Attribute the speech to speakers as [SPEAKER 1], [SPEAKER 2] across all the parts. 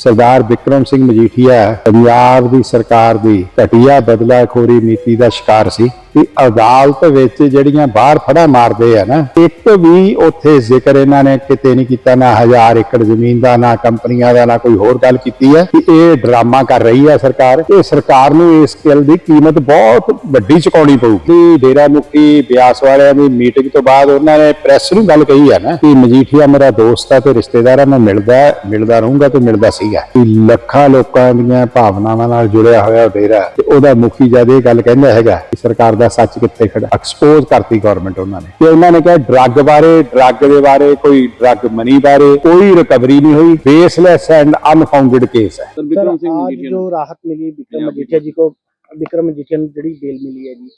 [SPEAKER 1] ਸਰਦਾਰ ਵਿਕਰਮ ਸਿੰਘ ਮਜੀਠੀਆ ਪੰਜਾਬ ਦੀ ਸਰਕਾਰ ਦੀ ਘਟੀਆ ਬਦਲਾਖੋਰੀ ਨੀਤੀ ਦਾ ਸ਼ਿਕਾਰ ਸੀ। ਕਿ ਅਦਾਲਤ ਵਿੱਚ ਜਿਹੜੀਆਂ ਬਾਹਰ ਫੜਾ ਮਾਰਦੇ ਆ ਨਾ, ਇੱਕ ਵੀ ਉੱਥੇ ਜ਼ਿਕਰ ਇਹਨਾਂ ਨੇ ਕਿਤੇ ਨਹੀਂ ਕੀਤਾ, ਨਾ ਹਜ਼ਾਰ ਏਕੜ ਜ਼ਮੀਨ ਦਾ, ਨਾ ਕੰਪਨੀਆਂ ਦਾ, ਨਾ ਕੋਈ ਹੋਰ ਗੱਲ ਕੀਤੀ ਹੈ ਕਿ ਇਹ ਡਰਾਮਾ ਕਰ ਰਹੀ ਹੈ ਸਰਕਾਰ। ਇਹ ਸਰਕਾਰ ਨੂੰ ਇਸ ਗੱਲ ਦੀ ਕੀਮਤ ਬਹੁਤ ਵੱਡੀ ਚੁਕਾਉਣੀ ਪਊਗੀ। ਡੇਰਾ ਮੁਖੀ ਬਿਆਸ ਵਾਲਿਆਂ ਦੀ ਮੀਟਿੰਗ ਤੋਂ ਬਾਅਦ ਉਹਨਾਂ ਨੇ ਪ੍ਰੈਸ ਨੂੰ ਗੱਲ ਕਹੀ ਹੈ ਨਾ ਕਿ ਮਜੀਠੀਆ ਮੇਰਾ ਦੋਸਤ ਹੈ ਤੇ ਰਿਸ਼ਤੇਦਾਰ ਹੈ ਮੈਂ ਮਿਲਦਾ ਮਿਲਦਾ ਰਹੂੰਗਾ ਤੇ ਮਿਲਦਾ ਸੀਗਾ ਕਿ ਲੱਖਾਂ ਲੋਕਾਂ ਦੀਆਂ ਭਾਵਨਾਵਾਂ ਨਾਲ ਜੁੜਿਆ ਹੋਇਆ ਡੇਰਾ ਤੇ ਉਹਦਾ ਮੁਖੀ ਜਦ ਇਹ ਗੱਲ ਕਹਿੰਦਾ ਹੈਗਾ ਕਿ ਸਰਕਾਰ ਦਾ ਸੱਚ ਕਿੱਥੇ ਖੜਾ? ਐਕਸਪੋਜ਼ ਕਰਤੀ ਗਵਰਨਮੈਂਟ ਉਹਨਾਂ ਨੇ। ਕਿ ਉਹਨਾਂ ਨੇ ਕਿਹਾ ਡਰੱਗ ਬਾਰੇ ਡਰੱਗ ਦੇ ਬਾਰੇ ਕੋਈ ਡਰੱਗ ਮਨੀ ਬਾਰੇ ਕੋਈ ਰਿਕਵਰੀ ਨਹੀਂ ਹੋਈ। ਬੇਸਲੈਸ ਐਂਡ ਅਨਫਾਊਂਡਡ ਕੇਸ ਹੈ।
[SPEAKER 2] ਸਰ ਰਾਹਤ ਮਿਲੀ
[SPEAKER 3] ਵਿਕਰਮ
[SPEAKER 2] ਮਜੀਠੀਆ ਜੀ ਕੋ ਵਿਕਰਮ ਮਜੀਠੀਆ ਨੂੰ ਜਿਹੜੀ ਬੇਲ ਮਿਲੀ ਹੈ ਜੀ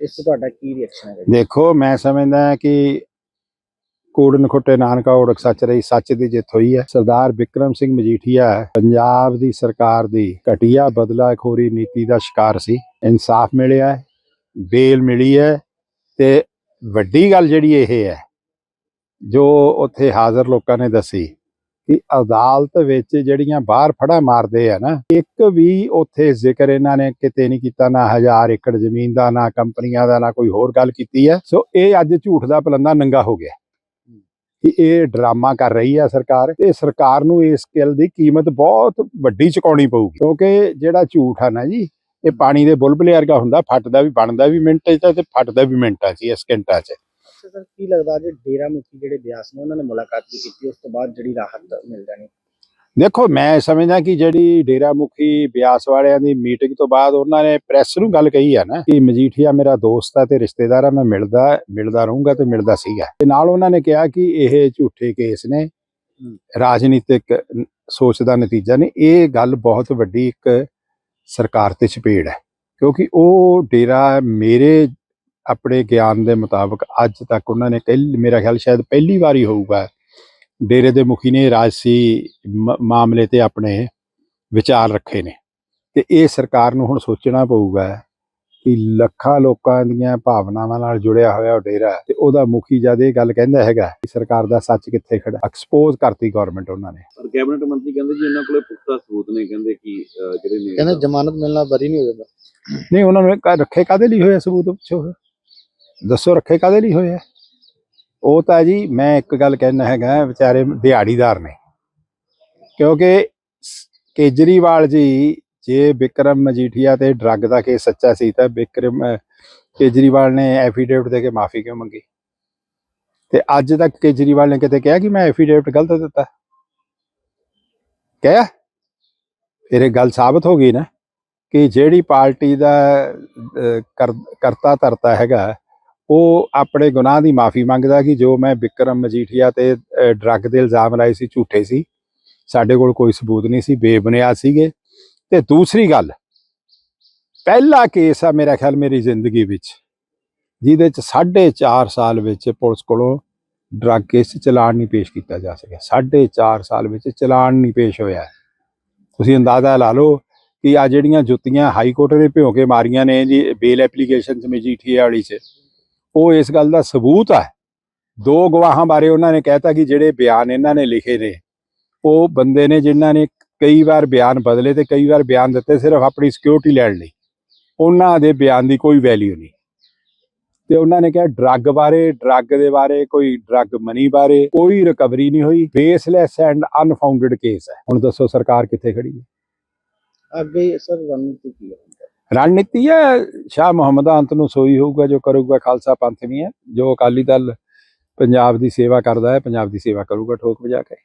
[SPEAKER 2] ਇਸ ਤੇ ਤੁਹਾਡਾ ਕੀ ਰਿਐਕਸ਼ਨ ਹੈ?
[SPEAKER 1] ਦੇਖੋ ਮੈਂ ਸਮਝਦਾ ਕਿ ਕੋੜਨ ਖੁੱਟੇ ਨਾਨਕਾ ਔੜਕ ਸੱਚ ਰਹੀ ਸੱਚ ਦੀ ਜਿੱਤ ਹੋਈ ਹੈ। ਸਰਦਾਰ ਵਿਕਰਮ ਸਿੰਘ ਮਜੀਠੀਆ ਪੰਜਾਬ ਦੀ ਸਰਕਾਰ ਦੀ ਘਟੀਆ ਬਦਲਾਖੋਰੀ ਨੀਤੀ ਦਾ ਸ਼ਿਕਾਰ ਸੀ। ਇਨਸਾਫ ਮਿਲਿਆ ਬੇਲ ਮਿਲੀ ਹੈ ਤੇ ਵੱਡੀ ਗੱਲ ਜਿਹੜੀ ਇਹ ਹੈ, ਜੋ ਉੱਥੇ ਹਾਜ਼ਰ ਲੋਕਾਂ ਨੇ ਦੱਸੀ ਕਿ ਅਦਾਲਤ ਵਿੱਚ ਜਿਹੜੀਆਂ ਬਾਹਰ ਫੜਾ ਮਾਰਦੇ ਆ ਨਾ, ਇੱਕ ਵੀ ਉੱਥੇ ਜ਼ਿਕਰ ਇਹਨਾਂ ਨੇ ਕਿਤੇ ਨਹੀਂ ਕੀਤਾ, ਨਾ ਹਜ਼ਾਰ ਏਕੜ ਜ਼ਮੀਨ ਦਾ, ਨਾ ਕੰਪਨੀਆਂ ਦਾ, ਨਾ ਕੋਈ ਹੋਰ ਗੱਲ ਕੀਤੀ ਹੈ। ਸੋ ਇਹ ਅੱਜ ਝੂਠ ਦਾ ਪਲੰਦਾ ਨੰਗਾ ਹੋ ਗਿਆ ਕਿ ਇਹ ਡਰਾਮਾ ਕਰ ਰਹੀ ਹੈ ਸਰਕਾਰ ਤੇ ਸਰਕਾਰ ਨੂੰ ਇਸ ਗੱਲ ਦੀ ਕੀਮਤ ਬਹੁਤ ਵੱਡੀ ਚੁਕਾਉਣੀ ਪਊਗੀ, ਕਿਉਂਕਿ ਜਿਹੜਾ ਝੂਠ ਆ ਨਾ ਜੀ ਇਹ ਪਾਣੀ ਦੇ ਬੁਲਬੁਲੇ ਵਰਗਾ ਹੁੰਦਾ ਫਟਦਾ ਵੀ ਬਣਦਾ ਵੀ ਮਿੰਟਾਂ 'ਚ ਤੇ ਫਟਦਾ ਵੀ ਮਿੰਟਾਂ 'ਚ ਹੀ, ਸਕਿੰਟਾਂ 'ਚ।
[SPEAKER 2] ਅੱਛਾ ਸਰ ਕੀ ਲੱਗਦਾ ਜੇ ਡੇਰਾ ਮੁਖੀ ਜਿਹੜੇ ਬਿਆਸ ਨੇ ਉਹਨਾਂ ਨੇ ਮੁਲਾਕਾਤ ਵੀ ਕੀਤੀ ਉਸ ਤੋਂ ਬਾਅਦ ਜਿਹੜੀ ਰਾਹਤ ਮਿਲ ਜਾਣੀ?
[SPEAKER 1] ਦੇਖੋ ਮੈਂ ਸਮਝਦਾ ਕਿ ਜਿਹੜੀ ਡੇਰਾ ਮੁਖੀ ਬਿਆਸ ਵਾਲਿਆਂ ਦੀ ਮੀਟਿੰਗ ਤੋਂ ਬਾਅਦ ਉਹਨਾਂ ਨੇ ਪ੍ਰੈਸ ਨੂੰ ਗੱਲ ਕਹੀ ਹੈ ਨਾ ਕਿ ਮਜੀਠੀਆ ਮੇਰਾ ਦੋਸਤ ਹੈ ਤੇ ਰਿਸ਼ਤੇਦਾਰ ਹੈ ਮੈਂ ਮਿਲਦਾ ਮਿਲਦਾ ਰਹੂੰਗਾ ਤੇ ਮਿਲਦਾ ਸੀਗਾ। ਤੇ ਨਾਲ ਉਹਨਾਂ ਨੇ ਕਿਹਾ ਕਿ ਇਹ ਝੂਠੇ ਕੇਸ ਨੇ ਰਾਜਨੀਤਿਕ ਸੋਚ ਦਾ ਨਤੀਜਾ ਨੇ ਇਹ ਗੱਲ ਬਹੁਤ ਵੱਡੀ ਇੱਕ ਸਰਕਾਰ ਤੇ ਚਪੇੜ ਹੈ। ਕਿਉਂਕਿ ਉਹ ਡੇਰਾ ਮੇਰੇ ਆਪਣੇ ਗਿਆਨ ਦੇ ਮੁਤਾਬਕ ਅੱਜ ਤੱਕ ਉਹਨਾਂ ਨੇ ਕਹਿ ਮੇਰਾ ਖਿਆਲ ਸ਼ਾਇਦ ਪਹਿਲੀ ਵਾਰੀ ਹੋਊਗਾ, ਡੇਰੇ ਦੇ ਮੁਖੀ ਨੇ ਰਾਜਸੀ ਮ- ਮਾਮਲੇ ਤੇ ਆਪਣੇ ਵਿਚਾਰ ਰੱਖੇ ਨੇ। ਤੇ ਇਹ ਸਰਕਾਰ ਨੂੰ ਹੁਣ ਸੋਚਣਾ ਪਊਗਾ ਕਿ ਲੱਖਾਂ ਲੋਕਾਂ ਦੀਆਂ ਭਾਵਨਾਵਾਂ ਨਾਲ ਜੁੜਿਆ ਹੋਇਆ ਉਹ ਡੇਰਾ ਹੈ ਤੇ ਉਹਦਾ ਮੁਖੀ ਜਦ ਇਹ ਗੱਲ ਕਹਿੰਦਾ ਹੈਗਾ ਕਿ ਸਰਕਾਰ ਦਾ ਸੱਚ ਕਿੱਥੇ ਖੜਾ ਐਕਸਪੋਜ਼ ਕਰਤੀ ਗਵਰਨਮੈਂਟ ਉਹਨਾਂ ਨੇ।
[SPEAKER 3] ਪਰ ਕੈਬਨਿਟ ਮੰਤਰੀ ਕਹਿੰਦੇ ਜੀ ਇਹਨਾਂ ਕੋਲੇ ਪੁਖਤਾ ਸਬੂਤ ਨੇ ਕਹਿੰਦੇ ਕਿ ਜਿਹੜੇ ਨੇ
[SPEAKER 2] ਕਹਿੰਦੇ ਜ਼ਮਾਨਤ ਮਿਲਣਾ ਬਰੀ ਨਹੀਂ ਹੋ ਜਾਂਦਾ।
[SPEAKER 1] ਨਹੀਂ ਉਹਨਾਂ ਨੇ ਕ- ਰੱਖੇ ਕਾਦੇ ਲਈ ਹੋਇਆ ਸਬੂਤ ਪੁੱਛੋ ਦੱਸੋ ਰੱਖੇ ਕਾਦੇ ਲਈ ਹੋਇਆ ਉਹ ਤਾਂ ਜੀ ਮੈਂ ਇੱਕ ਗੱਲ ਕਹਿਣਾ ਹੈਗਾ ਵਿਚਾਰੇ ਦਿਹਾੜੀਦਾਰ ਨੇ। ਕਿਉਂਕਿ ਕੇਜਰੀਵਾਲ ਜੀ ਜੇ ਵਿਕਰਮ ਮਜੀਠੀਆ ਤੇ ਡਰੱਗ ਦਾ ਕੇਸ ਸੱਚਾ ਸੀ ਤਾਂ ਵਿਕਰਮ ਕੇਜਰੀਵਾਲ ਨੇ ਐਫੀਡੇਵਿਟ ਦੇ ਕੇ ਮਾਫੀ ਕਿਉਂ ਮੰਗੀ? ਤੇ ਅੱਜ ਤੱਕ ਕੇਜਰੀਵਾਲ ਨੇ ਕਿਤੇ ਕਿਹਾ ਕਿ ਮੈਂ ਐਫੀਡੇਵਿਟ ਗਲਤ ਦਿੱਤਾ? ਕਿਹਾ? ਫਿਰ ਇਹ ਗੱਲ ਸਾਬਤ ਹੋ ਗਈ ਨਾ ਕਿ ਜਿਹੜੀ ਪਾਰਟੀ ਦਾ ਕਰਤਾ ਧਰਤਾ ਹੈਗਾ, ਉਹ ਆਪਣੇ ਗੁਨਾਹ ਦੀ ਮਾਫੀ ਮੰਗਦਾ ਕਿ ਜੋ ਮੈਂ ਵਿਕਰਮ ਮਜੀਠੀਆ ਤੇ ਡਰੱਗ ਦੇ ਇਲਜ਼ਾਮ ਲਾਏ ਸੀ, ਝੂਠੇ ਸੀ, ਸਾਡੇ ਕੋਲ ਕੋਈ ਸਬੂਤ ਨਹੀਂ ਸੀ, ਬੇਬੁਨਿਆਦ ਸੀਗੇ। ਤੇ ਦੂਸਰੀ ਗੱਲ, ਪਹਿਲਾ ਕੇਸ ਆ ਮੇਰਾ ਖਿਆਲ ਮੇਰੀ ਜ਼ਿੰਦਗੀ ਵਿੱਚ, ਜਿਹਦੇ ਚ 4.5 ਸਾਲ ਵਿੱਚ ਪੁਲਿਸ ਕੋਲੋਂ ਡਰੱਗ ਕੇਸ 'ਚ ਚਲਾਨ ਨਹੀਂ ਪੇਸ਼ ਕੀਤਾ ਜਾ ਸਕਿਆ। 4.5 ਸਾਲ ਵਿੱਚ ਚਲਾਨ ਨਹੀਂ ਪੇਸ਼ ਹੋਇਆ। ਤੁਸੀਂ ਅੰਦਾਜ਼ਾ ਲਾ ਲਓ ਕਿ ਆ ਜਿਹੜੀਆਂ ਜੁੱਤੀਆਂ ਹਾਈ ਕੋਰਟ ਨੇ ਭਿਓ ਕੇ ਮਾਰੀਆਂ ਨੇ ਜੀ ਬੇਲ ਐਪਲੀਕੇਸ਼ਨ ਚ ਮਜੀਠੀਆ ਵਾਲੀ ਚ, ਉਹ ਇਸ ਗੱਲ ਦਾ ਸਬੂਤ ਹੈ ਦੋ ਗਵਾਹਾਂ ਬਾਰੇ ਉਹਨਾਂ ਨੇ ਕਹਿਤਾ ਕਿ ਜਿਹੜੇ ਬਿਆਨ ਇਹਨਾਂ ਨੇ ਲਿਖੇ ਨੇ, ਉਹ ਬੰਦੇ ਨੇ ਜਿਨ੍ਹਾਂ ਨੇ ਕਈ ਵਾਰ ਬਿਆਨ ਬਦਲੇ ਤੇ ਕਈ ਵਾਰ ਬਿਆਨ ਦਿੱਤੇ ਸਿਰਫ ਆਪਣੀ ਸਿਕਿਉਰਿਟੀ ਲੈਣ ਲਈ। ਉਹਨਾਂ ਦੇ ਬਿਆਨ ਦੀ ਕੋਈ ਵੈਲਿਊ ਨਹੀਂ। ਤੇ ਉਹਨਾਂ ਨੇ ਕਿਹਾ ਡਰੱਗ ਬਾਰੇ ਡਰੱਗ ਦੇ ਬਾਰੇ ਕੋਈ ਡਰੱਗ ਮਨੀ ਬਾਰੇ ਕੋਈ ਰਿਕਵਰੀ ਨਹੀਂ ਹੋਈ। ਬੇਸਲੈਸ ਐਂਡ ਅਨਫਾਊਂਡਡ ਕੇਸ ਹੈ। ਹੁਣ ਦੱਸੋ ਸਰਕਾਰ ਕਿੱਥੇ ਖੜੀ ਹੈ?
[SPEAKER 2] ਅੱਗੇ ਸਰ ਰਣਨੀਤੀ ਕੀ ਹੈ?
[SPEAKER 1] ਰਣਨੀਤੀ ਹੈ ਸ਼ਾਹ ਮੁਹੰਮਦ ਅੰਤ ਨੂੰ ਸੋਈ ਹੋਊਗਾ ਜੋ ਕਰੂਗਾ ਖਾਲਸਾ ਪੰਥ ਨਹੀਂ ਹੈ ਜੋ ਅਕਾਲੀ ਦਲ ਪੰਜਾਬ ਦੀ ਸੇਵਾ ਕਰਦਾ ਹੈ ਪੰਜਾਬ ਦੀ ਸੇਵਾ ਕਰੂਗਾ ਠੋਕ ਵਜਾ ਕੇ।